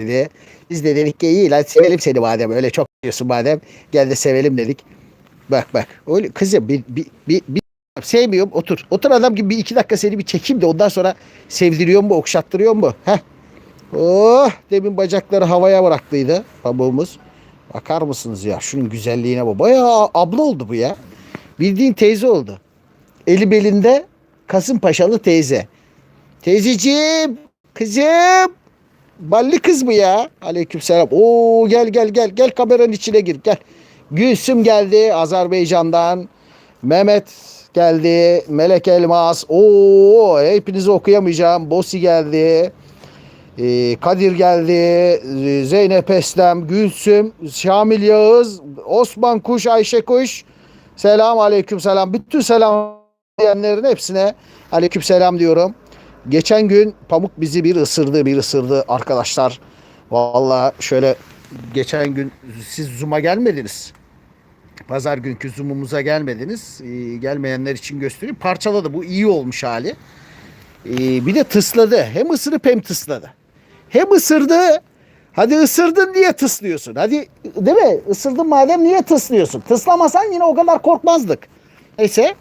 dedi. Biz de dedik ki iyi lan sevelim seni madem öyle çok diyorsun madem. Gel de sevelim dedik. Bak bak öyle kızım bir, bir, bir, bir sevmiyorum otur. Otur adam gibi bir iki dakika seni bir çekeyim de ondan sonra sevdiriyor mu okşattırıyor mu? Heh. Oh demin bacakları havaya bıraktıydı pamuğumuz. Bakar mısınız ya şunun güzelliğine bak. Bayağı abla oldu bu ya. Bildiğin teyze oldu. Eli belinde Kasımpaşalı teyze. Teyzeciğim, kızım. Balli kız mı ya? Aleykümselam. Oo gel gel gel gel kameranın içine gir gel. Gülsüm geldi Azerbaycan'dan. Mehmet geldi. Melek Elmas. Oo hepinizi okuyamayacağım. Bosi geldi. Ee, Kadir geldi. Ee, Zeynep Eslem, Gülsüm, Şamil Yağız, Osman Kuş, Ayşe Kuş. Selam aleyküm selam. Bütün selam diyenlerin hepsine aleyküm selam diyorum. Geçen gün Pamuk bizi bir ısırdı, bir ısırdı arkadaşlar. Vallahi şöyle geçen gün siz Zoom'a gelmediniz. Pazar günkü Zoom'umuza gelmediniz. Ee, gelmeyenler için göstereyim. Parçaladı. Bu iyi olmuş hali. Ee, bir de tısladı. Hem ısırıp hem tısladı. Hem ısırdı. Hadi ısırdın diye tıslıyorsun. Hadi değil mi? Isırdın madem niye tıslıyorsun? Tıslamasan yine o kadar korkmazdık. Neyse.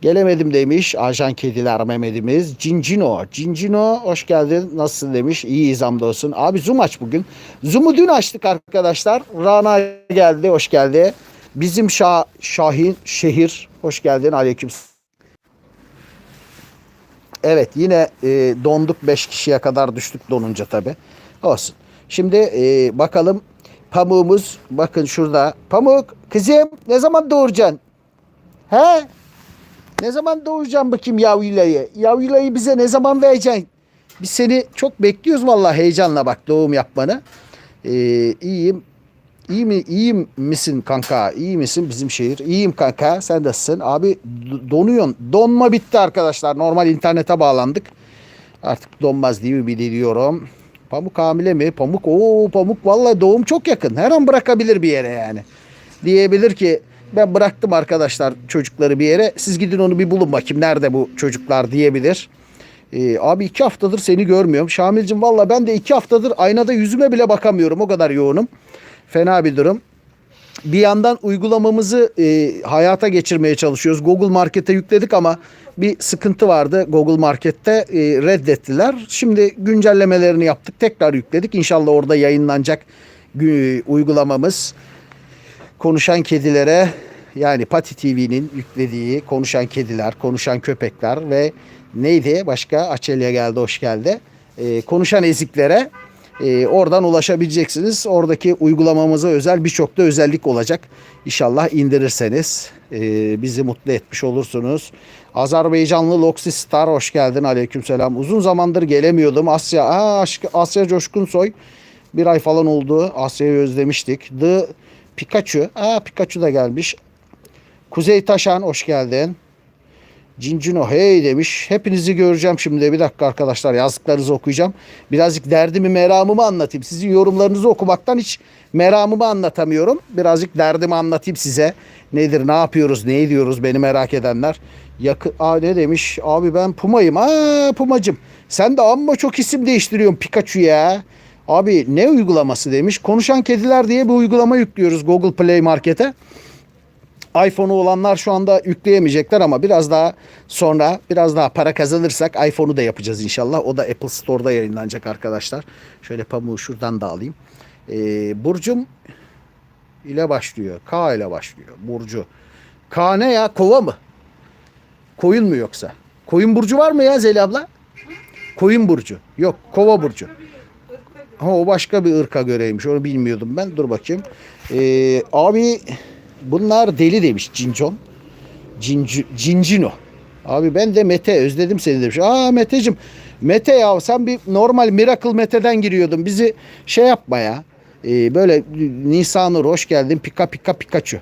Gelemedim demiş ajan kediler Mehmet'imiz. Cincino. Cincino hoş geldin. Nasılsın demiş. İyiyiz hamdolsun. Abi Zoom aç bugün. Zoom'u dün açtık arkadaşlar. Rana geldi. Hoş geldi. Bizim Şah, Şahin Şehir. Hoş geldin. Aleyküm Evet yine e, donduk 5 kişiye kadar düştük donunca tabi. Olsun. Şimdi e, bakalım pamuğumuz bakın şurada. Pamuk kızım ne zaman doğuracaksın? He? Ne zaman doğuracaksın bakayım yavruylayı? Yavruylayı bize ne zaman vereceksin? Biz seni çok bekliyoruz vallahi heyecanla bak doğum yapmanı. Ee, iyiyim. İyi mi? İyi misin kanka? İyi misin bizim şehir? İyiyim kanka. Sen nasılsın? Abi donuyorsun. Donma bitti arkadaşlar. Normal internete bağlandık. Artık donmaz diye ümit ediyorum. Pamuk hamile mi? Pamuk o pamuk vallahi doğum çok yakın. Her an bırakabilir bir yere yani. Diyebilir ki ben bıraktım arkadaşlar çocukları bir yere. Siz gidin onu bir bulun bakayım nerede bu çocuklar diyebilir. Ee, abi iki haftadır seni görmüyorum. Şamil'cim valla ben de iki haftadır aynada yüzüme bile bakamıyorum. O kadar yoğunum. Fena bir durum. Bir yandan uygulamamızı e, hayata geçirmeye çalışıyoruz. Google Market'e yükledik ama bir sıkıntı vardı. Google Market'te e, reddettiler. Şimdi güncellemelerini yaptık. Tekrar yükledik. İnşallah orada yayınlanacak uygulamamız konuşan kedilere yani Pati TV'nin yüklediği konuşan kediler, konuşan köpekler ve neydi başka? Açelya geldi, hoş geldi. Ee, konuşan eziklere e, oradan ulaşabileceksiniz. Oradaki uygulamamıza özel birçok da özellik olacak. İnşallah indirirseniz e, bizi mutlu etmiş olursunuz. Azerbaycanlı Loxi Star hoş geldin. Aleykümselam. Uzun zamandır gelemiyordum. Asya, aa, Asya Coşkun Soy. Bir ay falan oldu. Asya'yı özlemiştik. The Pikachu. Aa Pikachu da gelmiş. Kuzey Taşan hoş geldin. Cincino hey demiş. Hepinizi göreceğim şimdi. Bir dakika arkadaşlar yazdıklarınızı okuyacağım. Birazcık derdimi meramımı anlatayım. Sizin yorumlarınızı okumaktan hiç meramımı anlatamıyorum. Birazcık derdimi anlatayım size. Nedir ne yapıyoruz ne ediyoruz beni merak edenler. Yakı Aa, ne demiş? Abi ben Puma'yım. Aa Pumacım. Sen de amma çok isim değiştiriyorsun Pikachu ya. Abi ne uygulaması demiş. Konuşan kediler diye bir uygulama yüklüyoruz Google Play Market'e iPhone'u olanlar şu anda yükleyemeyecekler ama biraz daha sonra biraz daha para kazanırsak iPhone'u da yapacağız inşallah. O da Apple Store'da yayınlanacak arkadaşlar. Şöyle pamuğu şuradan da alayım. Ee, Burcum ile başlıyor. K ile başlıyor. Burcu. K ne ya? Kova mı? Koyun mu yoksa? Koyun burcu var mı ya Zeli abla? Koyun burcu. Yok, kova burcu. Ha o başka bir ırka göreymiş. Onu bilmiyordum ben. Dur bakayım. Ee, abi bunlar deli demiş Cincon. Cincu, Cincino. Abi ben de Mete özledim seni demiş. Aa Meteciğim. Mete ya sen bir normal Miracle Mete'den giriyordun. Bizi şey yapma ya. Ee, böyle Nisanur hoş geldin. Pika pika Pikachu.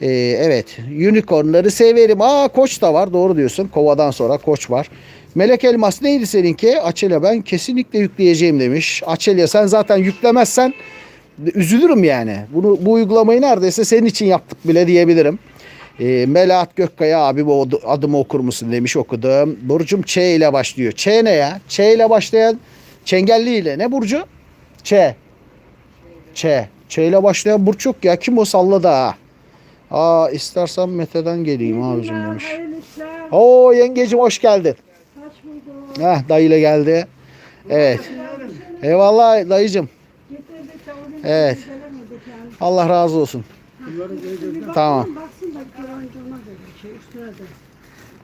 Ee, evet. Unicornları severim. Aa koç da var. Doğru diyorsun. Kova'dan sonra koç var. Melek Elmas neydi seninki? Açelya ben kesinlikle yükleyeceğim demiş. Açelya sen zaten yüklemezsen üzülürüm yani. Bunu bu uygulamayı neredeyse senin için yaptık bile diyebilirim. E, Melahat Gökkaya abi bu ad- adımı okur musun demiş okudum. Burcum Ç ile başlıyor. Ç ne ya? Ç ile başlayan Çengelli ile ne Burcu? Ç. Ç. Ç ile başlayan burç yok ya. Kim o salladı ha? Aa istersen Mete'den geleyim abicim demiş. Oo yengecim hoş geldin. Heh dayıyla geldi. Evet. Eyvallah dayıcım. Evet. Allah razı olsun. Tamam.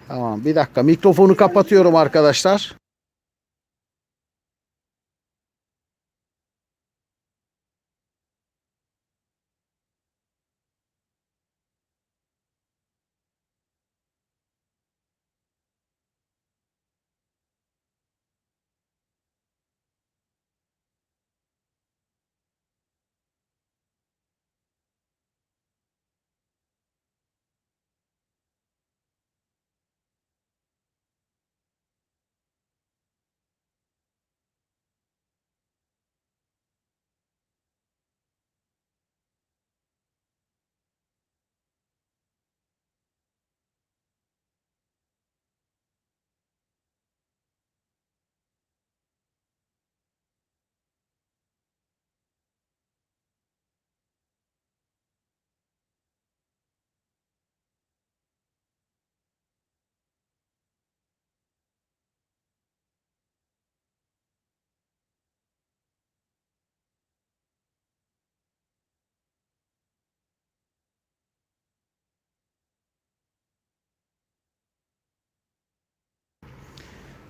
Tamam bir dakika mikrofonu kapatıyorum arkadaşlar.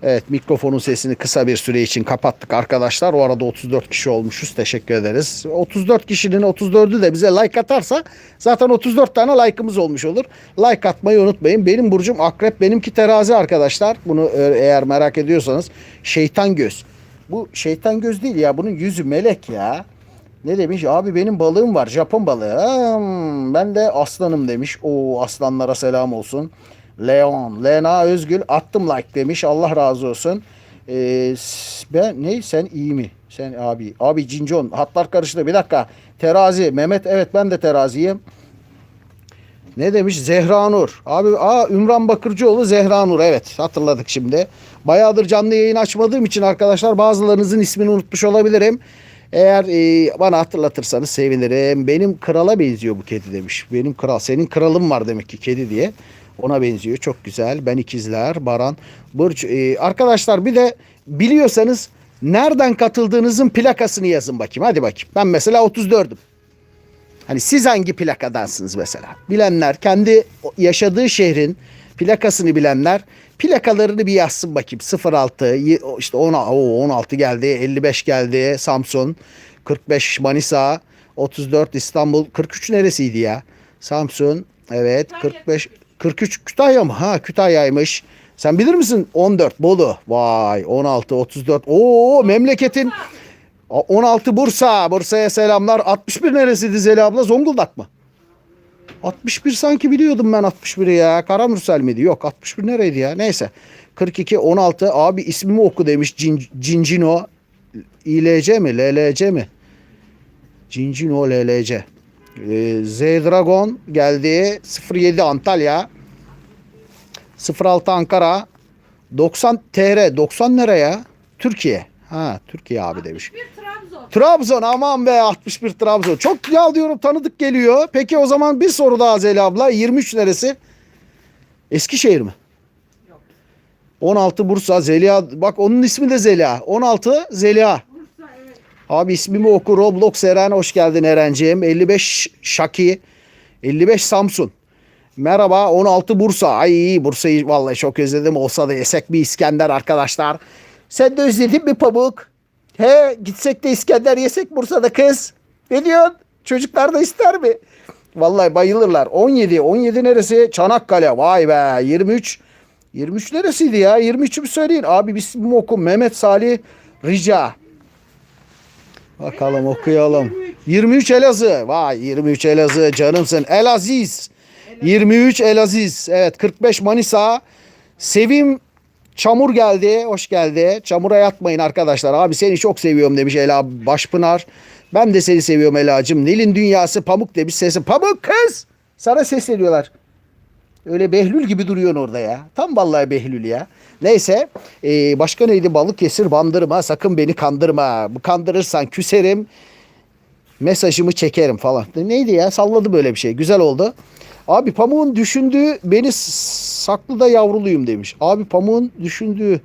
Evet mikrofonun sesini kısa bir süre için kapattık arkadaşlar. O arada 34 kişi olmuşuz. Teşekkür ederiz. 34 kişinin 34'ü de bize like atarsa zaten 34 tane like'ımız olmuş olur. Like atmayı unutmayın. Benim burcum akrep benimki terazi arkadaşlar. Bunu e, eğer merak ediyorsanız şeytan göz. Bu şeytan göz değil ya bunun yüzü melek ya. Ne demiş? Abi benim balığım var. Japon balığı. Hmm, ben de aslanım demiş. O aslanlara selam olsun. Leon. Lena Özgül attım like demiş. Allah razı olsun. Ee, ben ne? Sen iyi mi? Sen abi. Abi Cincon. Hatlar karıştı. Bir dakika. Terazi. Mehmet evet ben de teraziyim. Ne demiş? Zehra Nur. Abi aa Ümran Bakırcıoğlu Zehra Nur. Evet hatırladık şimdi. Bayağıdır canlı yayın açmadığım için arkadaşlar bazılarınızın ismini unutmuş olabilirim. Eğer e, bana hatırlatırsanız sevinirim. Benim krala benziyor bu kedi demiş. Benim kral. Senin kralın var demek ki kedi diye. Ona benziyor. Çok güzel. Ben ikizler. Baran. Burç. E, arkadaşlar bir de biliyorsanız nereden katıldığınızın plakasını yazın bakayım. Hadi bakayım. Ben mesela 34'üm. Hani siz hangi plakadansınız mesela? Bilenler kendi yaşadığı şehrin plakasını bilenler plakalarını bir yazsın bakayım. 06 y- işte 10 o 16 geldi, 55 geldi Samsun, 45 Manisa, 34 İstanbul, 43 neresiydi ya? Samsun, evet 45 43 Kütahya mı? Ha Kütahya'ymış. Sen bilir misin? 14 Bolu. Vay 16 34. Oo memleketin A- 16 Bursa. Bursa'ya selamlar. 61 neresiydi Zeli abla? Zonguldak mı? 61 sanki biliyordum ben 61'i ya. Karamürsel miydi? Yok 61 nereydi ya? Neyse. 42 16 abi ismimi oku demiş Cin, Cincino. İLC mi? LLC mi? Cincino LLC. Ee, Z Dragon geldi. 07 Antalya. 06 Ankara. 90 TR. 90 nereye? Türkiye. Ha Türkiye abi demiş. Trabzon. Trabzon aman be 61 Trabzon. Çok güzel diyorum tanıdık geliyor. Peki o zaman bir soru daha Zeli abla. 23 neresi? Eskişehir mi? 16 Bursa Zeliha. Bak onun ismi de Zeliha. 16 Zeliha. Abi ismimi oku. Roblox Eren hoş geldin Erenciğim. 55 Şaki. 55 Samsun. Merhaba 16 Bursa. Ay Bursa'yı vallahi çok özledim. Olsa da yesek bir İskender arkadaşlar. Sen de özledin mi Pamuk? He gitsek de İskender yesek Bursa'da kız. Ne diyorsun? Çocuklar da ister mi? Vallahi bayılırlar. 17. 17 neresi? Çanakkale. Vay be. 23. 23 neresiydi ya? 23'ü bir söyleyin. Abi ismimi oku. Mehmet Salih Rica. Bakalım okuyalım. 23 Elazığ. Vay 23 Elazığ canımsın. Elaziz. 23 Elaziz. Evet 45 Manisa. Sevim Çamur geldi. Hoş geldi. Çamura yatmayın arkadaşlar. Abi seni çok seviyorum demiş Ela Başpınar. Ben de seni seviyorum Ela'cığım. Nil'in dünyası pamuk demiş sesi. Pamuk kız. Sana sesleniyorlar. Öyle Behlül gibi duruyorsun orada ya. Tam vallahi Behlül ya. Neyse. ee, başka neydi? Balıkesir bandırma. Sakın beni kandırma. Kandırırsan küserim. Mesajımı çekerim falan. Neydi ya? Salladı böyle bir şey. Güzel oldu. Abi pamuğun düşündüğü beni s- saklı da yavruluyum demiş. Abi pamuğun düşündüğü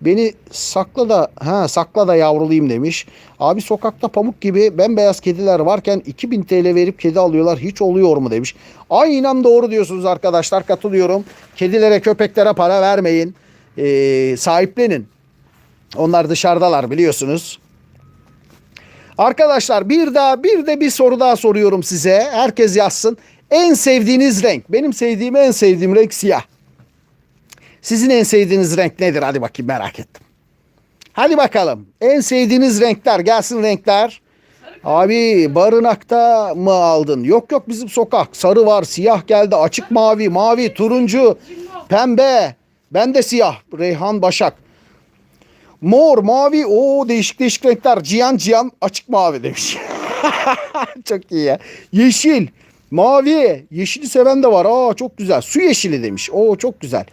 beni sakla da ha sakla da yavruluyum demiş. Abi sokakta pamuk gibi bembeyaz kediler varken 2000 TL verip kedi alıyorlar. Hiç oluyor mu demiş. Aynen doğru diyorsunuz arkadaşlar. Katılıyorum. Kedilere köpeklere para vermeyin. Ee, sahiplenin. Onlar dışarıdalar biliyorsunuz. Arkadaşlar bir daha bir de bir soru daha soruyorum size. Herkes yazsın. En sevdiğiniz renk. Benim sevdiğim en sevdiğim renk siyah. Sizin en sevdiğiniz renk nedir? Hadi bakayım merak ettim. Hadi bakalım. En sevdiğiniz renkler. Gelsin renkler. Abi barınakta mı aldın? Yok yok bizim sokak. Sarı var, siyah geldi, açık mavi, mavi, turuncu, pembe. Ben de siyah. Reyhan Başak. Mor, mavi, o değişik değişik renkler. Cihan cihan açık mavi demiş. çok iyi ya. Yeşil, mavi, yeşili seven de var. Aa çok güzel. Su yeşili demiş. Oo çok güzel.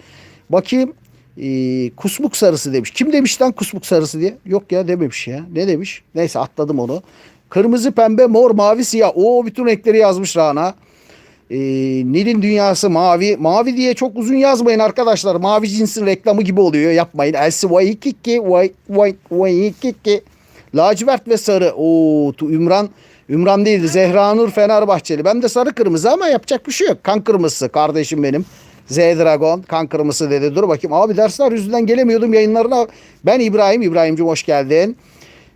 Bakayım. Ee, kusmuk sarısı demiş. Kim demiş lan kusmuk sarısı diye? Yok ya dememiş ya. Ne demiş? Neyse atladım onu. Kırmızı, pembe, mor, mavi, siyah. Oo bütün renkleri yazmış Rana. Ee, Nil'in dünyası mavi. Mavi diye çok uzun yazmayın arkadaşlar. Mavi cinsin reklamı gibi oluyor. Yapmayın. Elsi Waikiki. Wai- Wai- Waikiki. Lacivert ve sarı. Oo, Ümran. Ümran değildi. Zehra Nur Fenerbahçeli. Ben de sarı kırmızı ama yapacak bir şey yok. Kan kırmızısı kardeşim benim. Z Dragon kan kırmızısı dedi. Dur bakayım. Abi dersler yüzünden gelemiyordum yayınlarına. Ben İbrahim. İbrahim'cim hoş geldin.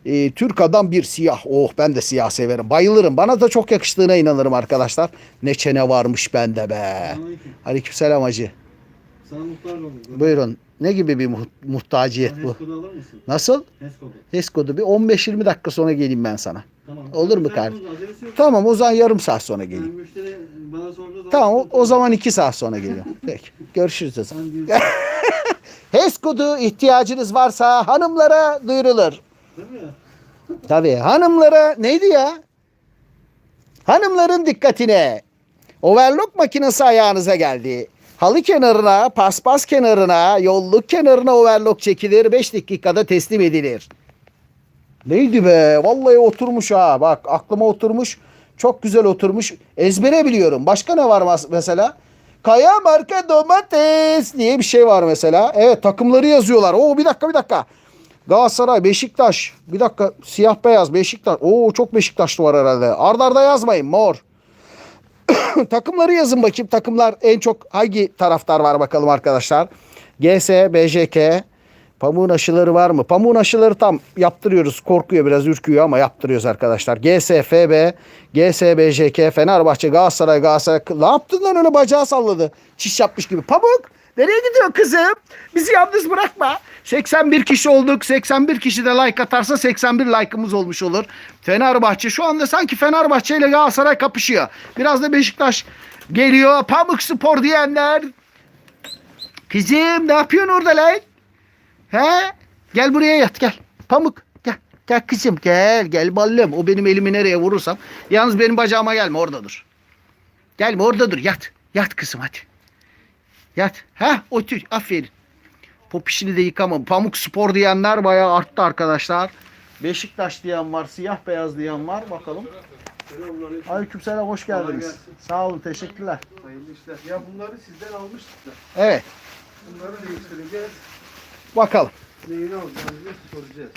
Ee, Türk adam bir siyah. Oh ben de siyah severim. Bayılırım. Bana da çok yakıştığına inanırım arkadaşlar. Ne çene varmış bende be. Selamünaleyküm. Aleykümselam hacı. Sana muhtar oldum. Buyurun. Ne gibi bir muht- muhtaciyet bu? HES kodu alır mısın? Nasıl? HES kodu. HES kodu bir 15-20 dakika sonra geleyim ben sana. Tamam. Olur mu kardeşim? Tamam o zaman yarım saat sonra Yani geleyim. müşteri bana sorduğu zaman... Tamam o, o zaman 2 saat sonra geliyorum. Peki. Görüşürüz o zaman. HES kodu ihtiyacınız varsa hanımlara duyurulur. değil mi? Tabii hanımlara neydi ya? Hanımların dikkatine. Overlock makinesi ayağınıza geldi. Halı kenarına, paspas kenarına, yolluk kenarına overlock çekilir. 5 dakikada teslim edilir. Neydi be? Vallahi oturmuş ha. Bak aklıma oturmuş. Çok güzel oturmuş. Ezbere biliyorum. Başka ne var mesela? Kaya marka domates diye bir şey var mesela. Evet takımları yazıyorlar. Oo bir dakika bir dakika. Galatasaray, Beşiktaş. Bir dakika siyah beyaz Beşiktaş. Oo çok Beşiktaşlı var herhalde. Arda arda yazmayın mor. Takımları yazın bakayım. Takımlar en çok hangi taraftar var bakalım arkadaşlar. GS, BJK. Pamuğun aşıları var mı? Pamuğun aşıları tam yaptırıyoruz. Korkuyor biraz ürküyor ama yaptırıyoruz arkadaşlar. GS, FB, GS, BJK, Fenerbahçe, Galatasaray, Galatasaray. Ne yaptın lan öyle bacağı salladı. Çiş yapmış gibi. Pamuk nereye gidiyor kızım? Bizi yalnız bırakma. 81 kişi olduk. 81 kişi de like atarsa 81 like'ımız olmuş olur. Fenerbahçe şu anda sanki Fenerbahçe ile Galatasaray kapışıyor. Biraz da Beşiktaş geliyor. Pamuk Spor diyenler. Kızım ne yapıyorsun orada lan? He? Gel buraya yat gel. Pamuk gel. Gel kızım gel gel ballım. O benim elimi nereye vurursam. Yalnız benim bacağıma gelme orada dur. Gelme orada dur yat. Yat kızım hadi. Yat. Ha otur aferin. Popişini de yıkama. Pamuk spor diyenler bayağı arttı arkadaşlar. Beşiktaş diyen var, siyah beyaz diyen var. Bakalım. Aleykümselam hoş geldiniz. Sağ olun teşekkürler. Hayırlı işler. Ya bunları sizden almıştık da. Evet Bunları değiştireceğiz. bakalım. Neyini alacağız soracağız.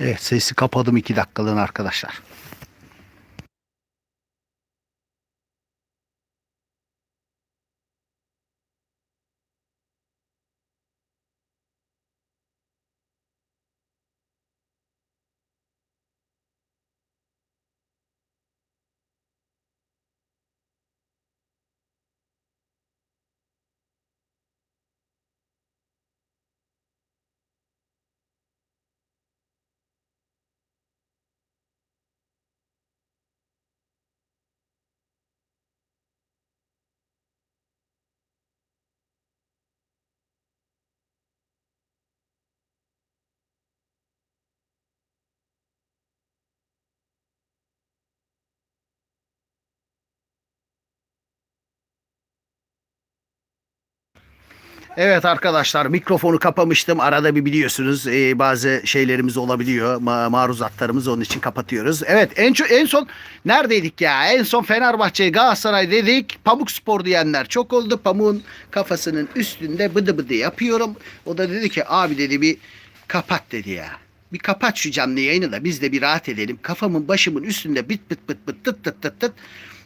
Evet sesi kapadım iki dakikalığına arkadaşlar. Evet arkadaşlar mikrofonu kapamıştım. Arada bir biliyorsunuz e, bazı şeylerimiz olabiliyor. Ma- maruzatlarımız onun için kapatıyoruz. Evet en, en son neredeydik ya? En son Fenerbahçe Galatasaray dedik. Pamuk Spor diyenler çok oldu. Pamuk'un kafasının üstünde bıdı bıdı yapıyorum. O da dedi ki abi dedi bir kapat dedi ya. Bir kapat şu canlı yayını da biz de bir rahat edelim. Kafamın başımın üstünde bıt bıt bıt bıt tıt tıt tıt tıt.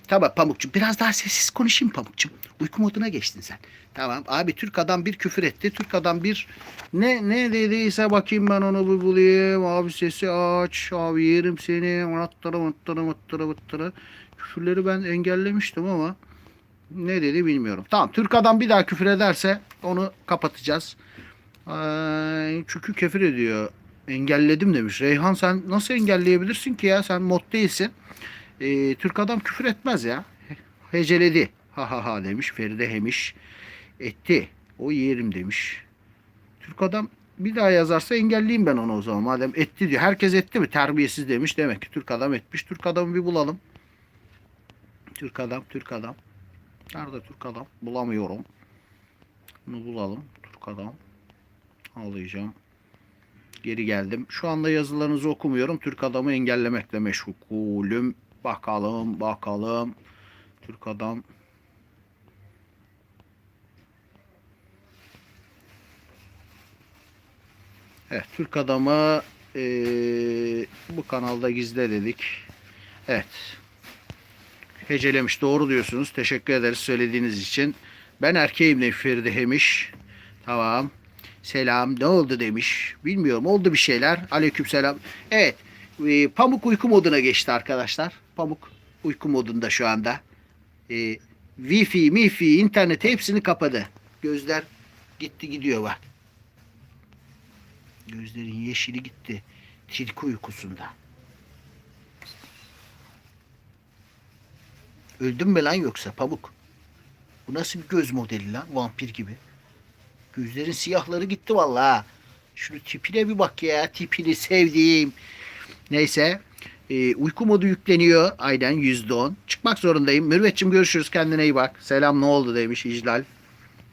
Tamam Pamukçum biraz daha sessiz konuşayım Pamukçum. Uyku moduna geçtin sen. Tamam abi Türk adam bir küfür etti. Türk adam bir ne ne dediyse bakayım ben onu bir bulayım. Abi sesi aç. Abi yerim seni. Mıttırı mıttırı mıttırı mıttırı. Küfürleri ben engellemiştim ama ne dedi bilmiyorum. Tamam Türk adam bir daha küfür ederse onu kapatacağız. Ay, çünkü küfür ediyor. Engelledim demiş. Reyhan sen nasıl engelleyebilirsin ki ya? Sen mod değilsin. Ee, Türk adam küfür etmez ya. Heceledi. Ha ha ha demiş. Feride Hemiş. Etti. O yerim demiş. Türk adam bir daha yazarsa engelleyeyim ben onu o zaman. Madem etti diyor. Herkes etti mi? Terbiyesiz demiş. Demek ki Türk adam etmiş. Türk adamı bir bulalım. Türk adam, Türk adam. Nerede Türk adam? Bulamıyorum. Bunu bulalım. Türk adam. Ağlayacağım. Geri geldim. Şu anda yazılarınızı okumuyorum. Türk adamı engellemekle meşgulüm. Bakalım, bakalım. Türk adam. Evet, Türk adamı eee, bu kanalda gizle dedik. Evet. Hecelemiş. Doğru diyorsunuz. Teşekkür ederiz söylediğiniz için. Ben erkeğim demiş Feride Hemiş. Tamam. Selam. Ne oldu demiş. Bilmiyorum. Oldu bir şeyler. Aleyküm selam. Evet. e, Pamuk uyku moduna geçti arkadaşlar. Pamuk uyku modunda şu anda. E, Wi-Fi, Mifi, internet hepsini kapadı. Gözler gitti gidiyor bak. Gözlerin yeşili gitti. Tilki uykusunda. Öldün mü lan yoksa Pamuk? Bu nasıl bir göz modeli lan? Vampir gibi. Gözlerin siyahları gitti vallahi. Şunu tipine bir bak ya. Tipini sevdiğim. Neyse. Ee, uyku modu yükleniyor. Aynen %10. Çıkmak zorundayım. Mürvetçim görüşürüz. Kendine iyi bak. Selam ne oldu demiş İclal.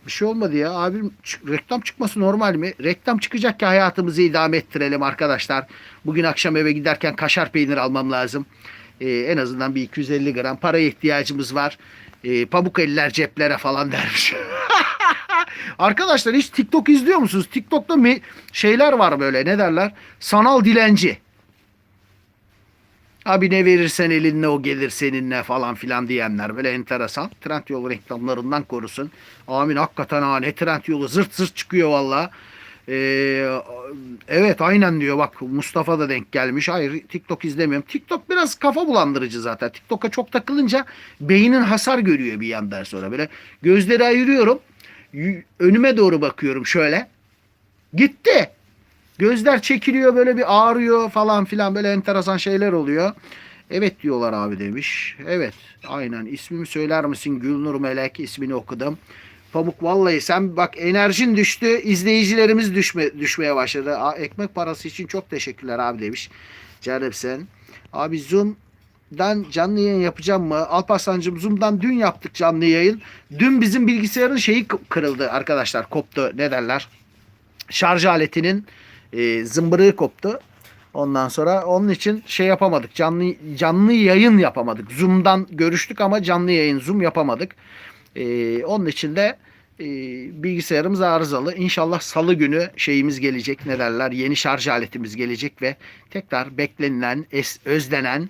Bir şey olmadı ya. Abim reklam çıkması normal mi? Reklam çıkacak ki hayatımızı idame ettirelim arkadaşlar. Bugün akşam eve giderken kaşar peynir almam lazım. Ee, en azından bir 250 gram paraya ihtiyacımız var. Ee, pamuk eller ceplere falan dermiş. Arkadaşlar hiç TikTok izliyor musunuz? TikTok'ta mi şeyler var böyle ne derler? Sanal dilenci. Abi ne verirsen elinle o gelir seninle falan filan diyenler böyle enteresan. Trendyol reklamlarından korusun. Amin hakikaten ha ne Trendyol'u zırt zırt çıkıyor valla. Ee, evet aynen diyor bak Mustafa da denk gelmiş. Hayır TikTok izlemiyorum. TikTok biraz kafa bulandırıcı zaten. TikTok'a çok takılınca beynin hasar görüyor bir yandan sonra. Böyle gözleri ayırıyorum. Önüme doğru bakıyorum şöyle. Gitti. Gözler çekiliyor böyle bir ağrıyor falan filan böyle enteresan şeyler oluyor. Evet diyorlar abi demiş. Evet aynen ismimi söyler misin Gülnur Melek ismini okudum. Pamuk vallahi sen bak enerjin düştü izleyicilerimiz düşme, düşmeye başladı. Aa, ekmek parası için çok teşekkürler abi demiş. Canım sen. Abi Zoom'dan canlı yayın yapacağım mı? Alparslan'cığım Zoom'dan dün yaptık canlı yayın. Dün bizim bilgisayarın şeyi kırıldı arkadaşlar koptu ne derler. Şarj aletinin e, zımbırığı koptu. Ondan sonra onun için şey yapamadık. Canlı canlı yayın yapamadık. Zoom'dan görüştük ama canlı yayın Zoom yapamadık. E, onun için de e, bilgisayarımız arızalı. İnşallah salı günü şeyimiz gelecek. Ne derler? Yeni şarj aletimiz gelecek ve tekrar beklenilen, es, özlenen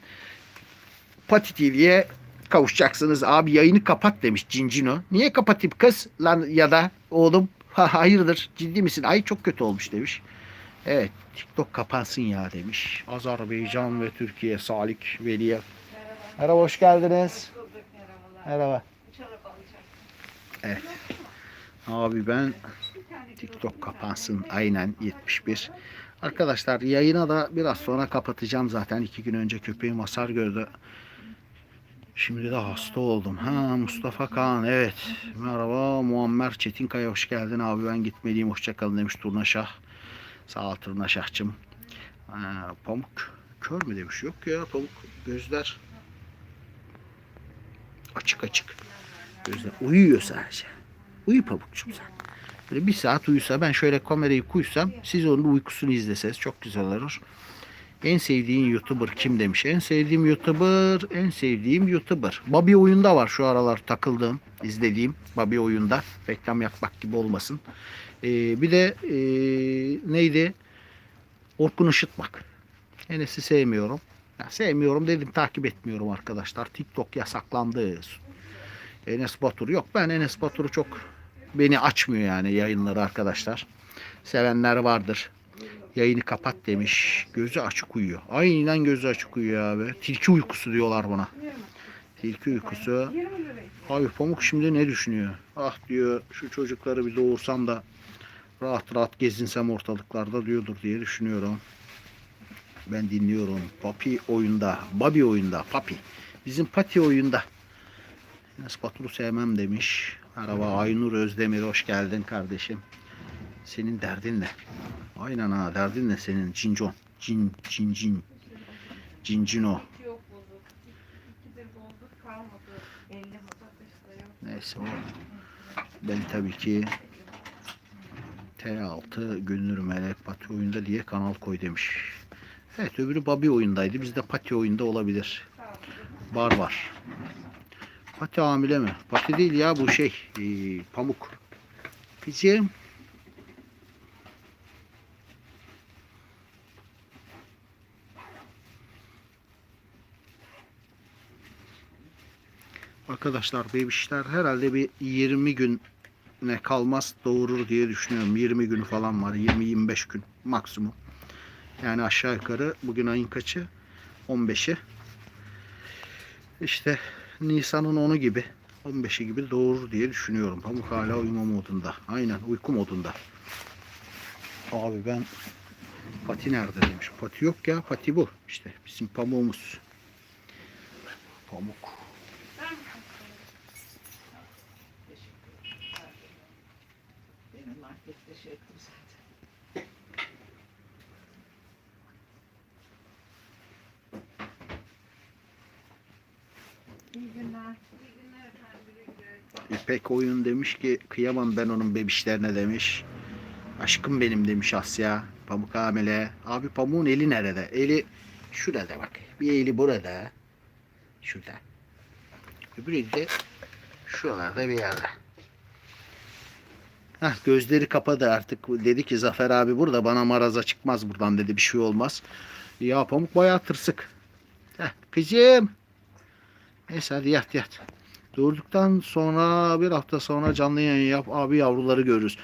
Pati TV'ye kavuşacaksınız. Abi yayını kapat demiş Cincino. Niye kapatayım kız lan ya da oğlum? Ha, hayırdır ciddi misin? Ay çok kötü olmuş demiş. Evet TikTok kapansın ya demiş. Azerbaycan ve Türkiye Salik Veliye. Merhaba hoş geldiniz. Merhaba. Evet. Abi ben TikTok kapansın aynen 71. Arkadaşlar yayına da biraz sonra kapatacağım zaten. iki gün önce köpeğim hasar gördü. Şimdi de hasta oldum. Ha Mustafa Kaan evet. Merhaba Muammer Çetinkaya hoş geldin abi ben gitmeliyim hoşçakalın demiş Turnaşah. Sağ ol Turnaşah'cım. Ha, pamuk kör mü demiş. Yok ya pamuk gözler açık açık. Gözler uyuyor sadece. Uyu pamukçum sen. Böyle bir saat uyusa ben şöyle kamerayı kuysam siz onun uykusunu izleseniz çok güzel olur. En sevdiğin YouTuber kim demiş. En sevdiğim YouTuber, en sevdiğim YouTuber. Bobby oyunda var şu aralar takıldığım, izlediğim Bobby oyunda. Reklam yapmak gibi olmasın. Ee, bir de ee, neydi? Orkun Işıtmak. Enes'i sevmiyorum. Ya sevmiyorum dedim takip etmiyorum arkadaşlar. TikTok yasaklandı. Enes Batur yok. Ben Enes Batur'u çok beni açmıyor yani yayınları arkadaşlar. Sevenler vardır. Yayını kapat demiş. Gözü açık uyuyor. Aynen gözü açık uyuyor abi. Tilki uykusu diyorlar buna. Tilki uykusu. Abi Pamuk şimdi ne düşünüyor? Ah diyor şu çocukları bir doğursam da rahat rahat gezinsem ortalıklarda diyordur diye düşünüyorum. Ben dinliyorum. Papi oyunda. Babi oyunda. Papi. Bizim Pati oyunda. Enes Batur'u sevmem demiş. Merhaba Aynur Özdemir hoş geldin kardeşim. Senin derdin ne? Aynen ha derdin ne senin cincon? Cin cin cin. Cincino. Yok bozuk. İkidir bozuk kalmadı. 50 satışta yok. Neyse o. Ben tabii ki T6 Gülnur Melek Pati oyunda diye kanal koy demiş. Evet öbürü Babi oyundaydı. Bizde Pati oyunda olabilir. Var var. Pati hamile mi? Pati değil ya bu şey. ee, pamuk. Kızım. Arkadaşlar bebişler herhalde bir 20 gün ne kalmaz doğurur diye düşünüyorum. 20 gün falan var. 20-25 gün maksimum. Yani aşağı yukarı bugün ayın kaçı? 15'i. İşte Nisan'ın 10'u gibi 15'i gibi doğurur diye düşünüyorum. Pamuk hala uyuma modunda. Aynen uyku modunda. Abi ben Pati nerede demiş. Pati yok ya. Pati bu. İşte bizim pamuğumuz. Pamuk. Benim markette şey yaptım zaten. İyi günler. İyi günler efendim. Güle güle. İpek oyun demiş ki kıyamam ben onun bebişlerine demiş. Aşkım benim demiş Asya. Pamuk hamile. Abi pamuğun eli nerede? Eli şurada bak. Bir eli burada. Şurada. Öbür eli de şuralarda bir yerde. Hah, gözleri kapadı artık. Dedi ki Zafer abi burada bana maraza çıkmaz buradan dedi. Bir şey olmaz. Ya pamuk bayağı tırsık. Heh, kızım. Neyse hadi yat yat. Doğurduktan sonra bir hafta sonra canlı yayın yap abi yavruları görürüz.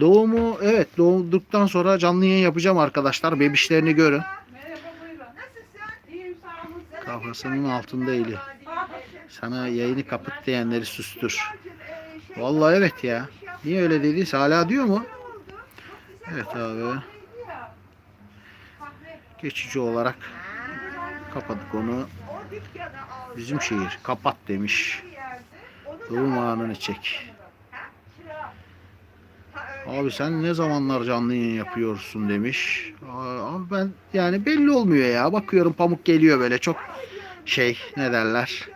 Doğumu evet doğduktan sonra canlı yayın yapacağım arkadaşlar. Bebişlerini görün. Kafasının altında eli. Sana yayını kapat diyenleri sustur. Vallahi evet ya. Niye öyle dediyse hala diyor mu? Evet abi. Geçici olarak kapadık onu. Bizim şehir kapat demiş. Doğum anını çek. Abi sen ne zamanlar canlı yayın yapıyorsun demiş. Abi ben yani belli olmuyor ya. Bakıyorum pamuk geliyor böyle çok şey ne derler.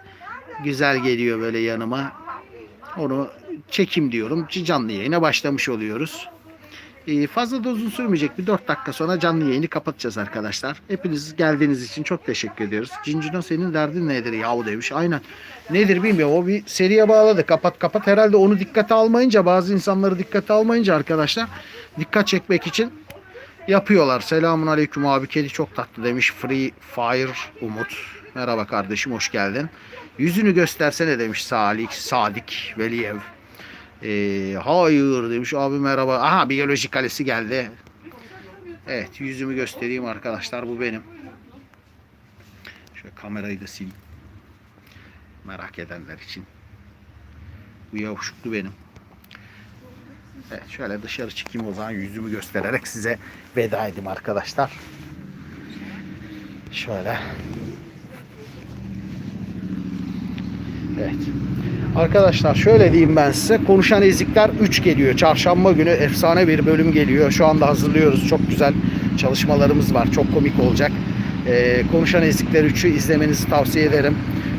Güzel geliyor böyle yanıma. Onu çekim diyorum. Canlı yayına başlamış oluyoruz. Ee, fazla da uzun sürmeyecek. Bir 4 dakika sonra canlı yayını kapatacağız arkadaşlar. Hepiniz geldiğiniz için çok teşekkür ediyoruz. Cincino senin derdin nedir yahu demiş. Aynen. Nedir bilmiyorum. O bir seriye bağladı. Kapat kapat. Herhalde onu dikkate almayınca bazı insanları dikkate almayınca arkadaşlar dikkat çekmek için yapıyorlar. Selamun aleyküm abi kedi çok tatlı demiş. Free Fire Umut. Merhaba kardeşim hoş geldin. Yüzünü göstersene demiş Salih, Sadik, Veliyev. Ee, hayır demiş abi merhaba. Aha biyoloji kalesi geldi. Evet yüzümü göstereyim arkadaşlar bu benim. Şöyle kamerayı da sileyim. Merak edenler için. Bu yavuşuklu benim. Evet şöyle dışarı çıkayım o zaman yüzümü göstererek size veda edeyim arkadaşlar. Şöyle. Evet. Arkadaşlar şöyle diyeyim ben size. Konuşan Ezikler 3 geliyor. Çarşamba günü efsane bir bölüm geliyor. Şu anda hazırlıyoruz. Çok güzel çalışmalarımız var. Çok komik olacak. Ee, Konuşan Ezikler 3'ü izlemenizi tavsiye ederim.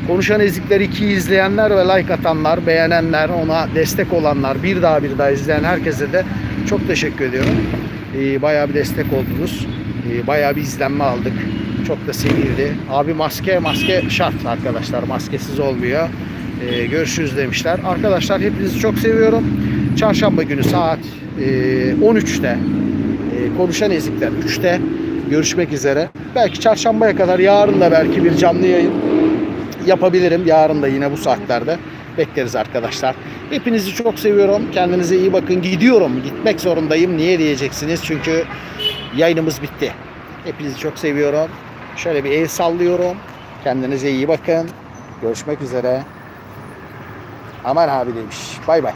Konuşan Ezikler 2'yi izleyenler ve like atanlar, beğenenler, ona destek olanlar, bir daha bir daha izleyen herkese de çok teşekkür ediyorum. Ee, bayağı bir destek oldunuz. Ee, bayağı bir izlenme aldık. Çok da sevildi. Abi maske maske şart arkadaşlar. Maskesiz olmuyor. Ee, görüşürüz demişler. Arkadaşlar hepinizi çok seviyorum. Çarşamba günü saat e, 13'te e, konuşan ezikler 3'te görüşmek üzere. Belki çarşambaya kadar yarın da belki bir canlı yayın yapabilirim. Yarın da yine bu saatlerde bekleriz arkadaşlar. Hepinizi çok seviyorum. Kendinize iyi bakın. Gidiyorum. Gitmek zorundayım. Niye diyeceksiniz? Çünkü yayınımız bitti. Hepinizi çok seviyorum. Şöyle bir el sallıyorum. Kendinize iyi bakın. Görüşmek üzere. Aman abi demiş. Bay bay.